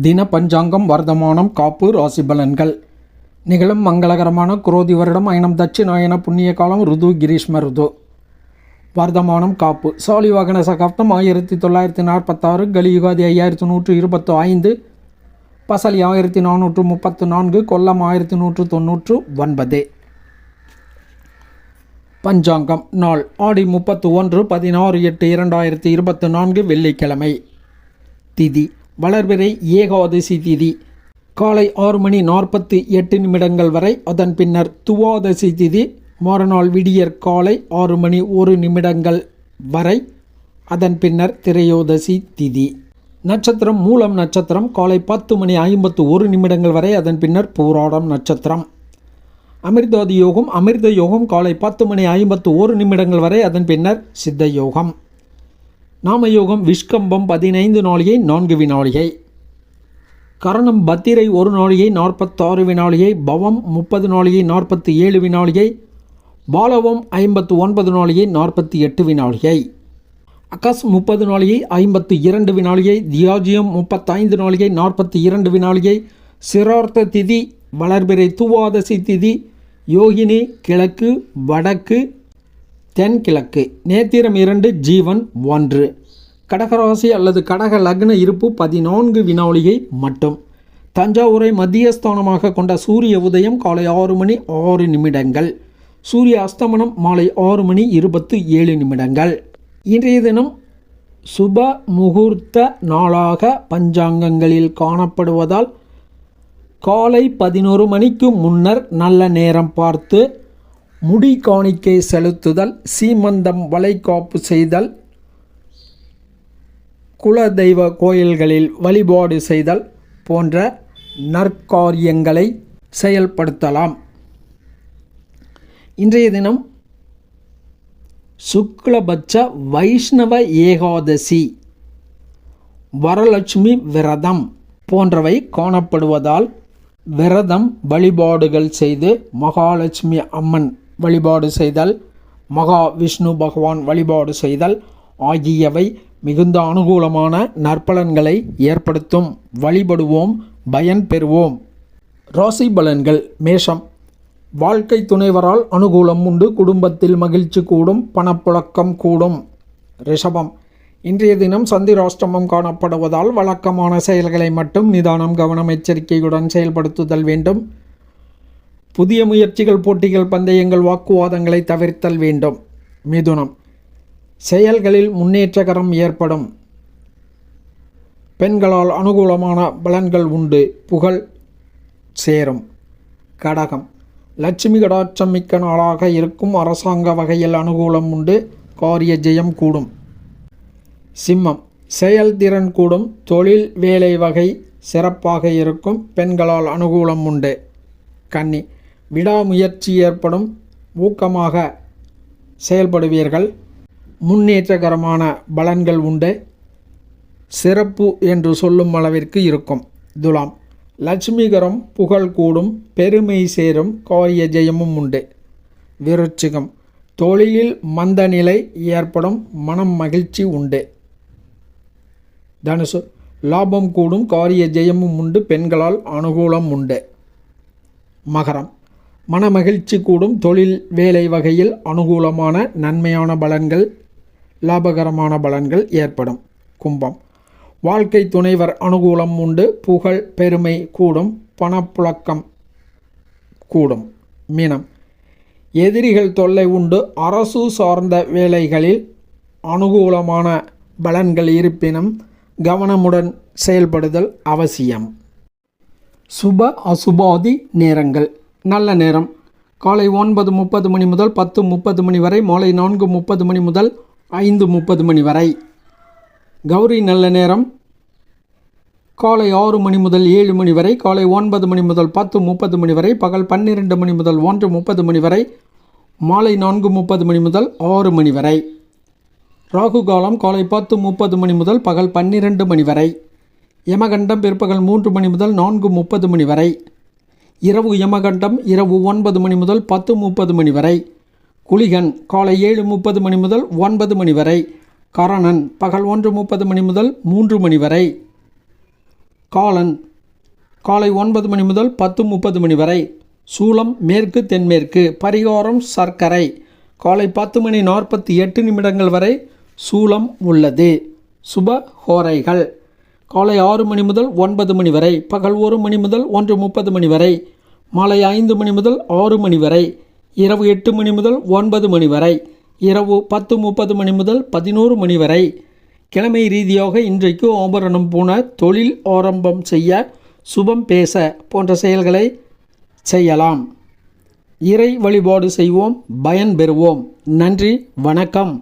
தின பஞ்சாங்கம் வர்த்தமானம் காப்பு ராசி பலன்கள் நிகழும் மங்களகரமான குரோதி வருடம் அயனம் தட்சிணாயன புண்ணிய காலம் ருது கிரீஷ்ம ருது. வர்த்தமானம் காப்பு. சாலிவாகன சகாப்தம் ஆயிரத்தி தொள்ளாயிரத்தி நாற்பத்தாறு கலியுகாதி ஐயாயிரத்தி நூற்று இருபத்து ஐந்து. பசலி ஆயிரத்தி நானூற்று முப்பத்து நான்கு கொல்லம் ஆயிரத்தி நூற்று தொன்னூற்று ஒன்பது. பஞ்சாங்கம் நாள். ஆடி முப்பத்து ஒன்று பதினாறு எட்டு இரண்டாயிரத்தி இருபத்து நான்கு வெள்ளிக்கிழமை. திதி. வளர்பிறை ஏகாதசி திதி. காலை ஆறு மணி நாற்பத்தி எட்டு நிமிடங்கள் வரை அதன் பின்னர் துவாதசி திதி மறுநாள் விடியற் காலை ஆறு மணி ஒரு நிமிடங்கள் வரை அதன் பின்னர் திரையோதசி திதி. நட்சத்திரம் மூலம் நட்சத்திரம் காலை பத்து மணி ஐம்பத்து ஒரு நிமிடங்கள் வரை அதன் பின்னர் பூராடம் நட்சத்திரம். அமிர்தாதி யோகம் அமிர்த யோகம் காலை பத்து மணி ஐம்பத்து ஒரு நிமிடங்கள் வரை அதன் பின்னர் சித்த யோகம். நாமயோகம் விஷ்கம்பம் பதினைந்து நாளிகை நான்கு வினாளிகை. கரணம் பத்திரை ஒரு நாளிகை நாற்பத்தாறு வினாளிகை. பவம் முப்பது நாளிகை நாற்பத்தி ஏழு வினாளிகை. பாலவம் ஐம்பத்து ஒன்பது நாளிகை நாற்பத்தி எட்டு வினாளிகை. அகஸ் முப்பது நாளிகை ஐம்பத்து இரண்டு வினாளிகை. தியாஜியம் முப்பத்தைந்து நாளிகை நாற்பத்தி இரண்டு வினாளிகை. சிரார்த்த திதி வளர்பிறை துவாதசி திதி. யோகினி கிழக்கு வடக்கு தென்கிழக்கு நேத்திரம் இரண்டு ஜீவன் ஒன்று. கடகராசி அல்லது கடக லக்ன இருப்பு பதினான்கு வினாளிகை மட்டும். தஞ்சாவூரை மத்தியஸ்தானமாக கொண்ட சூரிய உதயம் காலை ஆறு மணி ஆறு நிமிடங்கள். சூரிய அஸ்தமனம் மாலை ஆறு மணி இருபத்து ஏழு நிமிடங்கள். இன்றைய தினம் சுப முகூர்த்த நாளாக பஞ்சாங்கங்களில் காணப்படுவதால் காலை பதினோரு மணிக்கு முன்னர் நல்ல நேரம் பார்த்து முடி காணிக்கை செலுத்துதல் சீமந்தம் வளைகாப்பு செய்தல் குலதெய்வ கோயில்களில் வழிபாடு செய்தல் போன்ற நற்காரியங்களை செயல்படுத்தலாம். இன்றைய தினம் சுக்லபட்ச வைஷ்ணவ ஏகாதசி வரலட்சுமி விரதம் போன்றவை காணப்படுவதால் விரதம் வழிபாடுகள் செய்து மகாலட்சுமி அம்மன் வழிபாடு செய்தல் மகா விஷ்ணு பகவான் வழிபாடு செய்தல் ஆகியவை மிகுந்த அனுகூலமான நற்பலன்களை ஏற்படுத்தும். வழிபடுவோம் பயன் பெறுவோம். ராசி பலன்கள் மேஷம். வாழ்க்கை துணைவரால் அனுகூலம் உண்டு குடும்பத்தில் மகிழ்ச்சி கூடும் பணப்புழக்கம் கூடும். ரிஷபம். இன்றைய தினம் சந்திராஷ்டமம் காணப்படுவதால் வழக்கமான செயல்களை மட்டும் நிதானம் கவனம் எச்சரிக்கையுடன் செயல்படுத்துதல் வேண்டும். புதிய முயற்சிகள் போட்டிகள் பந்தயங்கள் வாக்குவாதங்களை தவிர்த்தல் வேண்டும். மிதுனம். செயல்களில் முன்னேற்றகரம் ஏற்படும். பெண்களால் அனுகூலமான பலன்கள் உண்டு. புகழ் சேரும். கடகம். லட்சுமி கடாட்சம் மிக்க நாளாக இருக்கும் அரசாங்க வகையில் அனுகூலம் உண்டு. காரிய ஜெயம் கூடும். சிம்மம். செயல்திறன் கூடும். தொழில் வேலை வகை சிறப்பாக இருக்கும். பெண்களால் அனுகூலம் உண்டு. கன்னி. விடாமுயற்சி ஏற்படும் ஊக்கமாக செயல்படுவீர்கள். முன்னேற்றகரமான பலன்கள் உண்டு. சிறப்பு என்று சொல்லும் அளவிற்கு இருக்கும். துலாம். லட்சுமிகரம் புகழ் கூடும். பெருமை சேரும். காரிய ஜெயமும் உண்டு. விருச்சிகம். தொழிலில் மந்த நிலை ஏற்படும். மனம் மகிழ்ச்சி உண்டு. தனுசு. லாபம் கூடும். காரிய ஜெயமும் உண்டு. பெண்களால் அனுகூலம் உண்டு. மகரம். மனமகிழ்ச்சி கூடும் தொழில் வேலை வகையில் அனுகூலமான நன்மையான பலன்கள் லாபகரமான பலன்கள் ஏற்படும். கும்பம். வாழ்க்கை துணைவர் அனுகூலம் உண்டு புகழ் பெருமை கூடும் பணப்புழக்கம் கூடும். மீனம். எதிரிகள் தொல்லை உண்டு அரசு சார்ந்த வேலைகளில் அனுகூலமான பலன்கள் இருப்பினும் கவனமுடன் செயல்படுதல் அவசியம். சுப அசுபாதி நேரங்கள். நல்ல நேரம். காலை ஒன்பது முப்பது மணி முதல் பத்து முப்பது மணி வரை மாலை நான்கு முப்பது மணி முதல் ஐந்து முப்பது மணி வரை. கௌரி நல்ல நேரம். காலை ஆறு மணி முதல் ஏழு மணி வரை காலை ஒன்பது மணி முதல் பத்து முப்பது மணி வரை பகல் பன்னிரெண்டு மணி முதல் ஒன்று முப்பது மணி வரை மாலை நான்கு முப்பது மணி முதல் ஆறு மணி வரை. ராகு காலம் காலை பத்து முப்பது மணி முதல் பகல் பன்னிரெண்டு மணி வரை. யமகண்டம் பிற்பகல் மூன்று மணி முதல் நான்கு முப்பது மணி வரை. இரவு யமகண்டம் இரவு ஒன்பது மணி முதல் பத்து முப்பது மணி வரை. குளிகன் காலை ஏழு முப்பது மணி முதல் ஒன்பது மணி வரை. கரணன் பகல் ஒன்று முப்பது மணி முதல் மூன்று மணி வரை. காலன் காலை ஒன்பது மணி முதல் பத்து முப்பது மணி வரை. சூளம் மேற்கு தென்மேற்கு பரிகாரம் சர்க்கரை. காலை பத்து மணி நாற்பத்தி எட்டு நிமிடங்கள் வரை சூளம் உள்ளது. சுப ஹோரைகள். காலை ஆறு மணி முதல் ஒன்பது மணி வரை பகல் ஒரு மணி முதல் ஒன்று முப்பது மணி வரை மாலை ஐந்து மணி முதல் ஆறு மணி வரை இரவு எட்டு மணி முதல் ஒன்பது மணி வரை இரவு பத்து முப்பது மணி முதல் பதினோரு மணி வரை. கிழமை ரீதியாக இன்றைக்கு ஆபரணம் போன தொழில் ஆரம்பம் செய்ய சுபம் பேச போன்ற செயல்களை செய்யலாம். இறை வழிபாடு செய்வோம் பயன் பெறுவோம். நன்றி வணக்கம்.